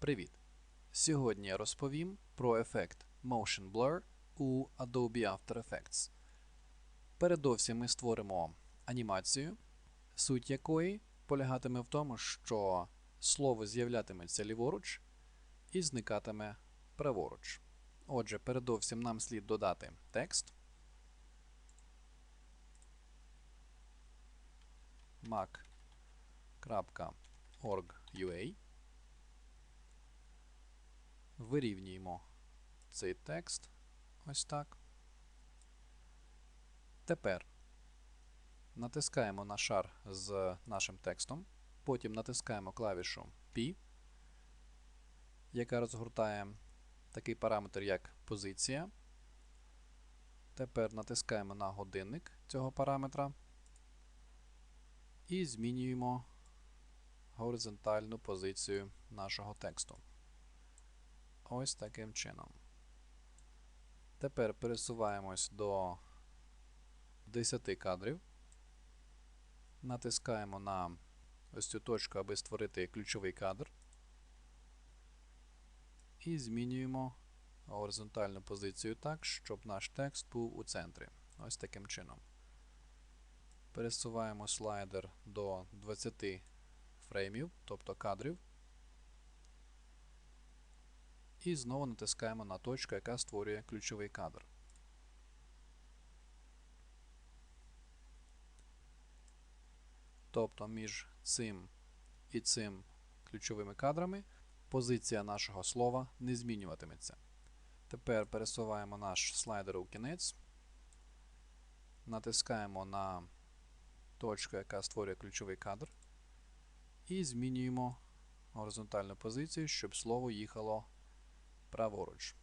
Привіт! Сьогодні я розповім про ефект Motion Blur у Adobe After Effects. Передовсім ми створимо анімацію, суть якої полягатиме в тому, що слово з'являтиметься ліворуч і зникатиме праворуч. Отже, передовсім нам слід додати текст. mac.org.ua Вирівнюємо цей текст. Ось так. Тепер натискаємо на шар з нашим текстом. Потім натискаємо клавішу P, яка розгортає такий параметр, як позиція. Тепер натискаємо на годинник цього параметра і змінюємо горизонтальну позицію нашого тексту. Ось таким чином. Тепер пересуваємось до 10 кадрів. Натискаємо на ось цю точку, аби створити ключовий кадр. І змінюємо горизонтальну позицію так, щоб наш текст був у центрі. Ось таким чином. Пересуваємо слайдер до 20 фреймів, тобто кадрів. І знову натискаємо на точку, яка створює ключовий кадр. Тобто між цим і цим ключовими кадрами позиція нашого слова не змінюватиметься. Тепер пересуваємо наш слайдер у кінець, натискаємо на точку, яка створює ключовий кадр, і змінюємо горизонтальну позицію, щоб слово їхало праворуч.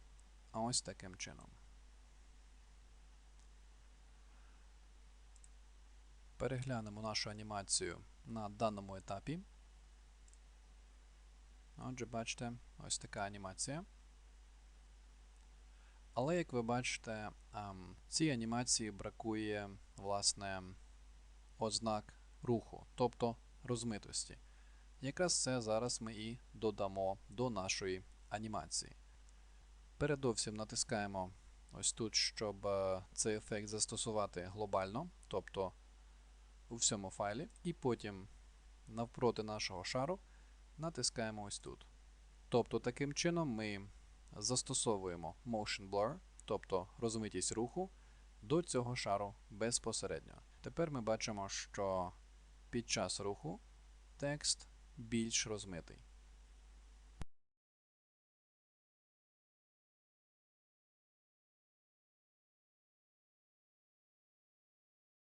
Ось таким чином. Переглянемо нашу анімацію на даному етапі. Отже, бачите, ось така анімація. Але, як ви бачите, цій анімації бракує, власне, ознак руху, тобто розмитості. Якраз це зараз ми і додамо до нашої анімації. Передовсім натискаємо ось тут, щоб е, цей ефект застосувати глобально, тобто у всьому файлі, і потім навпроти нашого шару натискаємо ось тут. Тобто, таким чином ми застосовуємо Motion Blur, тобто розмитість руху, до цього шару безпосередньо. Тепер ми бачимо, що під час руху текст більш розмитий.